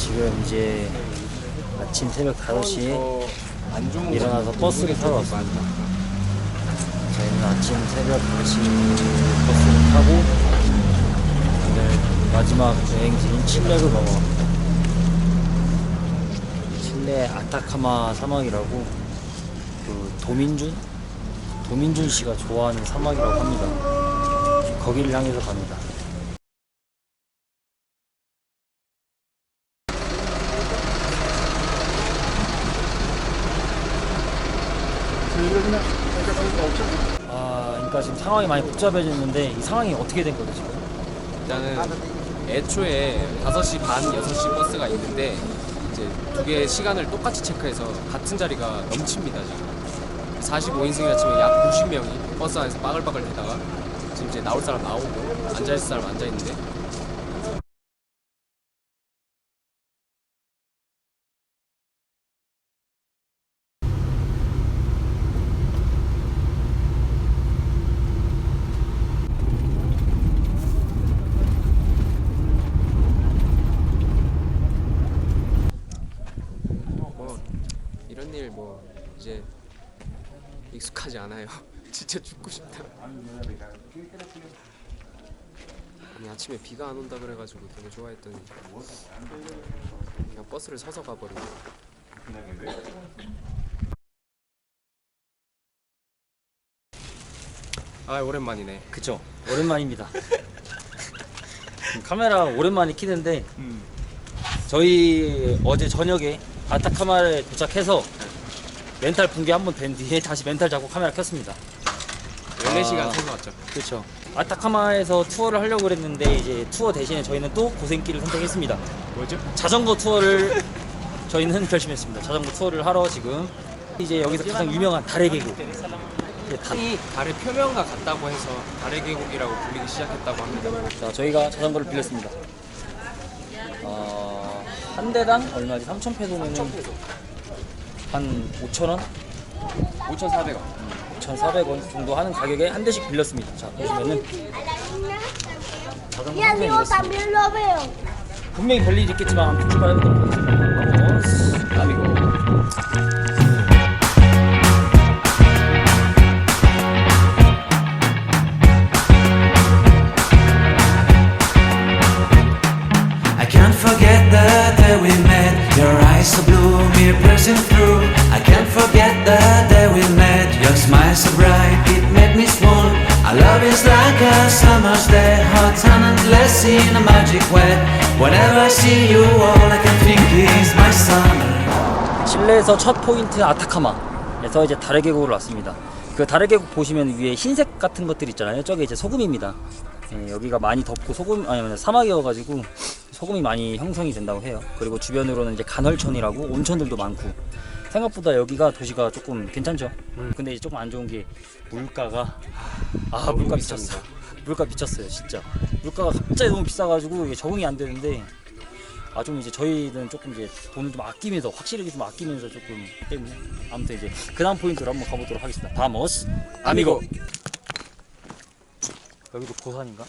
지금 이제 아침 새벽 5시에 일어나서 버스를 타러 왔습니다. 저희는 아침 새벽 5시 버스를 타고 오늘 마지막 여행지인 칠레로 넘어갑니다. 칠레 아타카마 사막이라고 그 도민준 도민준 씨가 좋아하는 사막이라고 합니다. 거기를 향해서 갑니다. 아, 그러니까 지금 상황이 많이 복잡해졌는데 이 상황이 어떻게 된 거죠 지금? 일단은 애초에 5시 반, 6시 버스가 있는데 이제 두 개의 시간을 똑같이 체크해서 같은 자리가 넘칩니다 지금 45인승이라 치면 약 60명이 버스 안에서 빠글빠글 대다가 지금 이제 나올 사람 나오고 앉아있을 사람 앉아있는데 뭐 이런 일 뭐 이제 익숙하지 않아요. 진짜 죽고 싶다. 아니 아침에 비가 안 온다 그래가지고 되게 좋아했더니 그냥 버스를 서서 가버리고 아 오랜만이네. 그쵸? 오랜만입니다. 카메라 오랜만에 키는데 저희 어제 저녁에 아타카마를 도착해서 멘탈 붕괴 한 번 된 뒤에 다시 멘탈 잡고 카메라 켰습니다. 14시간 아. 왔죠. 그렇죠. 아타카마에서 투어를 하려고 그랬는데 이제 투어 대신에 저희는 또 고생길을 선택했습니다. 뭐죠? 자전거 투어를 저희는 결심했습니다. 자전거 투어를 하러 지금 이제 여기서 가장 유명한 달의 계곡. 이제 다- 이 달의 표면과 같다고 해서 달의 계곡이라고 불리기 시작했다고 합니다. 자, 저희가 자전거를 빌렸습니다. 어, 한 대당 얼마지? 3,000페소면 한 5,000원? 5,400원 5,400원 정도 하는 가격에 한 대씩 빌렸습니다. 자, 보시면은 자전거 한 veo. 분명히 별일 있겠지만 아무튼 출발해 보도록 하겠습니다. vamos. 아미고 I can't forget the day we met. Your eyes so blue, me piercing through. Summer's hot and endless in a magic way. Whenever I see you, all I can think is my summer. 실내에서 첫 포인트 아타카마에서 이제 달의 계곡으로 왔습니다. 그 달의 계곡 보시면 위에 흰색 같은 것들 있잖아요. 저게 이제 소금입니다. 예, 여기가 많이 덥고 소금 아니 아니, 사막이어가지고 소금이 많이 형성이 된다고 해요. 그리고 주변으로는 이제 간헐천이라고 온천들도 많고 생각보다 여기가 도시가 조금 괜찮죠. 근데 이제 조금 안 좋은 게 물가가 아 물가. 미쳤어. 물가 미쳤어요 진짜. 물가가 갑자기 너무 비싸가지고 이게 적응이 안 되는데 아 좀 이제 저희는 조금 이제 돈을 좀 아끼면서 확실하게 좀 아끼면서 조금 때문에 아무튼 이제 그 다음 포인트로 한번 가보도록 하겠습니다. 바모스 아미고 여기도 고산인가?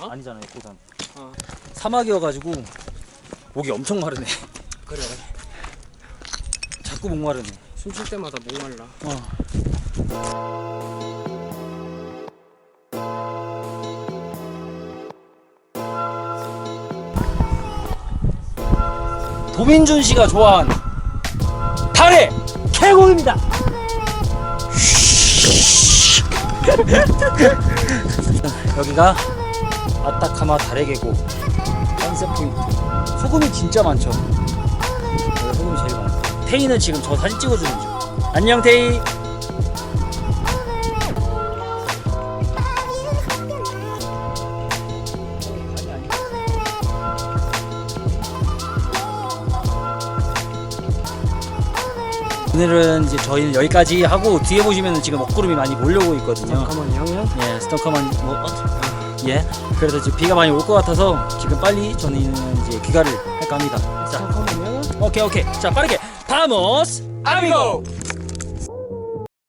어? 아니잖아요 고산. 어. 사막이어가지고 목이 엄청 마르네. 그래 자꾸 목 마르네. 숨쉴 때마다 목말라 어. 도민준 씨가 좋아하는 달의 계곡입니다. 여기가 아타카마 달의 계곡 컨셉 포인트. 소금이 진짜 많죠. 여기 소금이 제일 많아. 테이는 지금 저 사진 찍어주는 중. 안녕 테이. 오늘은 이제 저희는 여기까지 하고 뒤에 보시면 지금 먹구름이 많이 몰려오고 있거든요. 가만히 형이야? 예, 스토커만 뭐 어? 예. 그래서 지금 비가 많이 올 것 같아서 지금 빨리 저는 이제 귀가를 할까 합니다. 자, 잠깐만요 오케이 오케이. 자, 빠르게 바모스 아미고